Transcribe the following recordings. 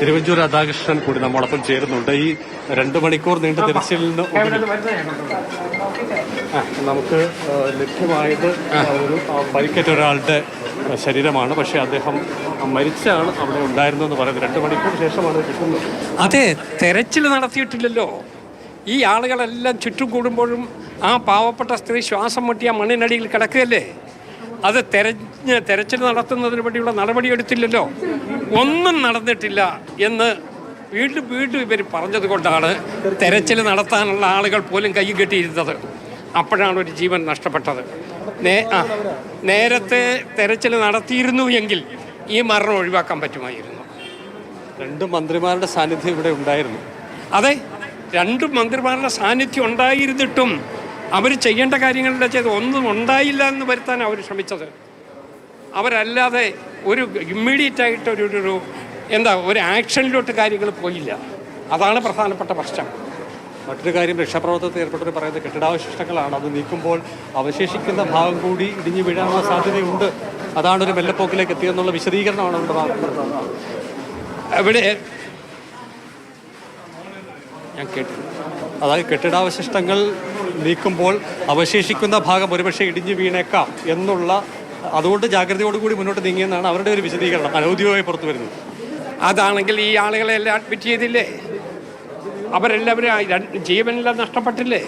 തിരുവഞ്ചൂർ രാധാകൃഷ്ണൻ കൂടി നമ്മോടൊപ്പം ചേരുന്നുണ്ട്. ഈ രണ്ട് മണിക്കൂർ നീണ്ട തിരച്ചിൽ നിന്ന് നമുക്ക് ലഭ്യമായത് ഒരു പരിക്കേറ്റ ഒരാളുടെ ശരീരമാണ്. പക്ഷെ അദ്ദേഹം മരിച്ചാണ് അവിടെ ഉണ്ടായിരുന്നതെന്ന് പറയുന്നത്. രണ്ട് മണിക്കൂർ ശേഷമാണ് കിട്ടുന്നത്. അതെ തെരച്ചിൽ നടത്തിയിട്ടില്ലല്ലോ. ഈ ആളുകളെല്ലാം ചുറ്റും കൂടുമ്പോഴും ആ പാവപ്പെട്ട സ്ത്രീ ശ്വാസം മുട്ടിയ ആ മണ്ണിനടിയിൽ കിടക്കുകയല്ലേ? അത് തെരഞ്ഞ് തെരച്ചിൽ നടത്തുന്നതിന് വേണ്ടിയുള്ള നടപടിയെടുത്തില്ലല്ലോ. ഒന്നും നടന്നിട്ടില്ല എന്ന് വീണ്ടും വീണ്ടും ഇവർ പറഞ്ഞത് കൊണ്ടാണ് തെരച്ചിൽ നടത്താനുള്ള ആളുകൾ പോലും കൈ കെട്ടിയിരുന്നത്. അപ്പോഴാണ് ഒരു ജീവൻ നഷ്ടപ്പെട്ടത്. നേ ആ നേരത്തെ തെരച്ചിൽ നടത്തിയിരുന്നു എങ്കിൽ ഈ മരണം ഒഴിവാക്കാൻ പറ്റുമായിരുന്നു. രണ്ട് മന്ത്രിമാരുടെ സാന്നിധ്യം ഇവിടെ ഉണ്ടായിരുന്നു. അതെ രണ്ട് മന്ത്രിമാരുടെ സാന്നിധ്യം ഉണ്ടായിരുന്നിട്ടും അവർ ചെയ്യേണ്ട കാര്യങ്ങളുടെ ചെയ്ത് ഒന്നും ഉണ്ടായില്ല എന്ന് വരുത്താൻ അവർ ശ്രമിച്ചത്. അവരല്ലാതെ ഒരു ഇമ്മീഡിയറ്റ് ആയിട്ട് ഒരു ഒരു- എന്താ ഒരു ആക്ഷനിലോട്ട് കാര്യങ്ങൾ പോയില്ല. അതാണ് പ്രധാനപ്പെട്ട പ്രശ്നം. മറ്റൊരു കാര്യം രക്ഷാപ്രവർത്തനത്തിൽ ഏർപ്പെട്ടവർ പറയുന്നത് കെട്ടിടാവശിഷ്ടങ്ങളാണ്. അത് നീക്കുമ്പോൾ അവശേഷിക്കുന്ന ഭാഗം കൂടി ഇടിഞ്ഞു വീഴാനുള്ള സാധ്യതയുണ്ട്. അതാണ് ഒരു വെള്ളപ്പൊക്കിലേക്ക് എത്തിയെന്നുള്ള വിശദീകരണമാണ് അവരുടെ ഇവിടെ ഞാൻ കേട്ടില്ല അതായത് കെട്ടിടാവശിഷ്ടങ്ങൾ നീക്കുമ്പോൾ അവശേഷിക്കുന്ന ഭാഗം ഒരുപക്ഷെ ഇടിഞ്ഞു വീണേക്കാം എന്നുള്ള അതുകൊണ്ട് ജാഗ്രതയോടുകൂടി മുന്നോട്ട് നീങ്ങിയെന്നാണ് അവരുടെ ഒരു വിശദീകരണം. അനൗദ്യോഗികമായി പുറത്തു വരുന്നത്. അതാണെങ്കിൽ ഈ ആളുകളെ എല്ലാം അഡ്മിറ്റ് ചെയ്തില്ലേ? അവരെല്ലാവരും ജീവനെല്ലാം നഷ്ടപ്പെട്ടില്ലേ?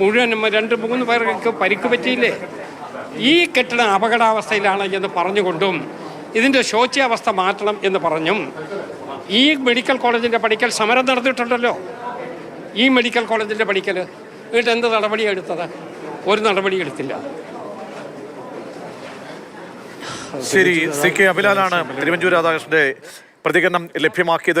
മുഴുവനും രണ്ട് മൂന്ന് പേർക്ക് പരിക്ക് പറ്റിയില്ലേ? ഈ കെട്ടിടം അപകടാവസ്ഥയിലാണ് എന്ന് പറഞ്ഞുകൊണ്ടും ഇതിന്റെ ശോച്യാവസ്ഥ മാറ്റണം എന്ന് പറഞ്ഞും ഈ മെഡിക്കൽ കോളേജിന്റെ പഠിക്കൽ സമരം നടന്നിട്ടുണ്ടല്ലോ ഈ മെഡിക്കൽ കോളേജിന്റെ പഠിക്കൽ എന്നിട്ട് എന്ത് നടപടിയാണ് എടുത്തത്? ഒരു നടപടി എടുത്തില്ല. ശരി സി കെ അഭിലാലാണ് തിരുവഞ്ചൂർ രാധാകൃഷ്ണന്റെ പ്രതികരണം ലഭ്യമാക്കിയത്.